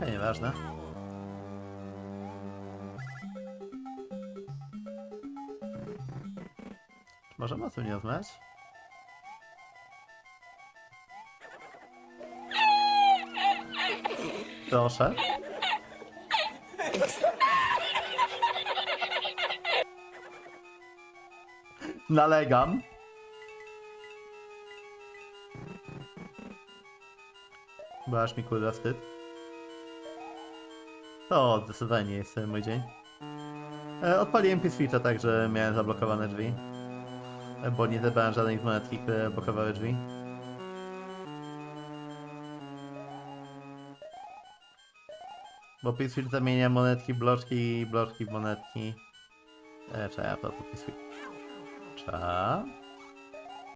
Okej, nieważne. Czy możemy o tym nie rozmawiać? Proszę. Nalegam. Bo aż mi kurwa wstyd. To zdecydowanie nie jest mój dzień. E, Odpaliłem P-Switcha tak, że miałem zablokowane drzwi. E, Bo nie zebrałem żadnej z monetki, które blokowały drzwi. Bo P-Switch zamienia monetki bloczki bloczki monetki. E, trzeba to P-Switch. Trzeba.